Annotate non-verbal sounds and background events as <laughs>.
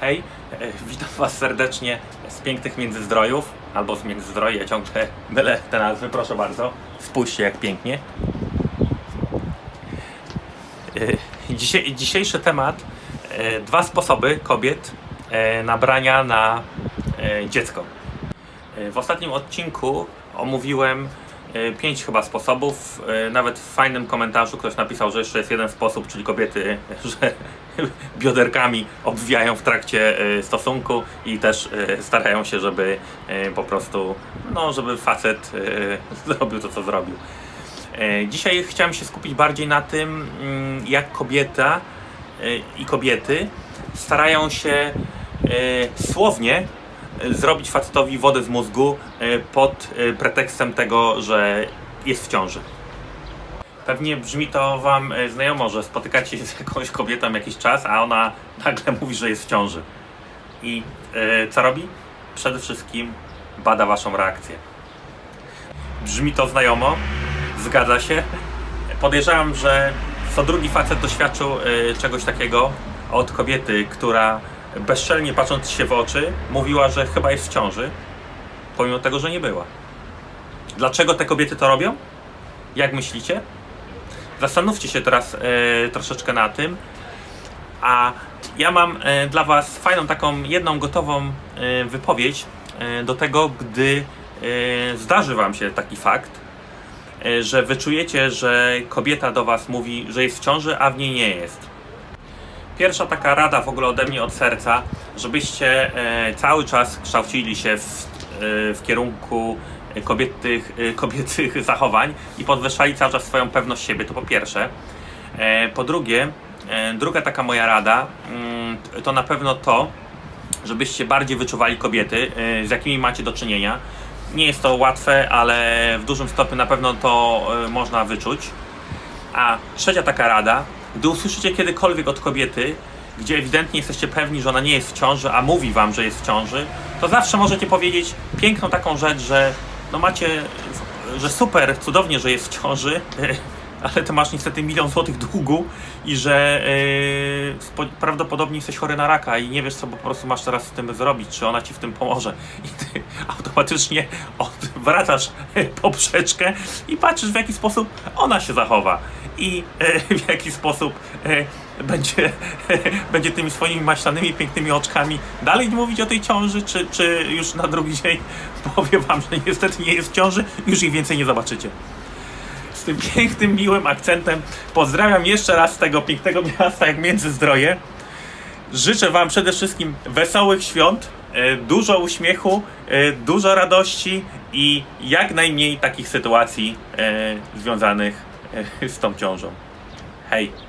Hej, e, witam Was serdecznie z pięknych międzyzdrojów, albo z międzyzdroi, ja ciągle mylę te nazwy, proszę bardzo. Spójrzcie jak pięknie. E, Dzisiaj, dzisiejszy temat, e, dwa sposoby kobiet nabrania na dziecko. W ostatnim odcinku omówiłem pięć chyba sposobów. Nawet w fajnym komentarzu ktoś napisał, że jeszcze jest jeden sposób, czyli kobiety, <laughs> że <laughs> bioderkami obwijają w trakcie e, stosunku i też e, starają się, żeby e, po prostu, no, żeby facet <laughs> zrobił to, co zrobił. Dzisiaj chciałem się skupić bardziej na tym, mm, jak kobieta i kobiety starają się słownie zrobić facetowi wodę z mózgu pod pretekstem tego, że jest w ciąży. Pewnie brzmi to Wam e, znajomo, że spotykacie się z jakąś kobietą jakiś czas, a ona nagle mówi, że jest w ciąży. I e, co robi? Przede wszystkim bada Waszą reakcję. Brzmi to znajomo, zgadza się. Podejrzewam, że co drugi facet doświadczył e, czegoś takiego od kobiety, która bezczelnie patrząc się w oczy mówiła, że chyba jest w ciąży, pomimo tego, że nie była. Dlaczego te kobiety to robią? Jak myślicie? Zastanówcie się teraz e, troszeczkę na tym. A ja mam e, dla Was fajną taką jedną gotową e, wypowiedź e, do tego, gdy e, zdarzy Wam się taki fakt, e, że wyczujecie, że kobieta do Was mówi, że jest w ciąży, a w niej nie jest. Pierwsza taka rada w ogóle ode mnie od serca, żebyście e, cały czas kształcili się w, e, w kierunku kobietych, e, kobiecych <laughs> zachowań i podwyższali cały czas swoją pewność siebie, to po pierwsze. E, po drugie, e, druga taka moja rada mm, to na pewno to, żebyście bardziej wyczuwali kobiety, e, z jakimi macie do czynienia. Nie jest to łatwe, ale w dużym stopniu na pewno to e, można wyczuć. A trzecia taka rada, gdy usłyszycie kiedykolwiek od kobiety, gdzie ewidentnie jesteście pewni, że ona nie jest w ciąży, a mówi wam, że jest w ciąży, to zawsze możecie powiedzieć piękną taką rzecz, że no macie, że super, cudownie, że jest w ciąży, <laughs> ale to masz niestety milion złotych długu i że yy, prawdopodobnie jesteś chory na raka i nie wiesz, co po prostu masz teraz z tym zrobić, czy ona ci w tym pomoże. <laughs> I ty automatycznie odwracasz poprzeczkę i patrzysz, w jaki sposób ona się zachowa i e, <laughs> w jaki sposób e, będzie, <laughs> będzie tymi swoimi maślanymi, pięknymi oczkami dalej mówić o tej ciąży, czy, czy już na drugi dzień <laughs> powie wam, że niestety nie jest w ciąży już ich więcej nie zobaczycie. Z tym pięknym, miłym akcentem pozdrawiam jeszcze raz z tego pięknego miasta jak Międzyzdroje. Życzę Wam przede wszystkim wesołych świąt, e, dużo uśmiechu, dużo radości i jak najmniej takich sytuacji związanych <laughs> z tą ciążą. Hej!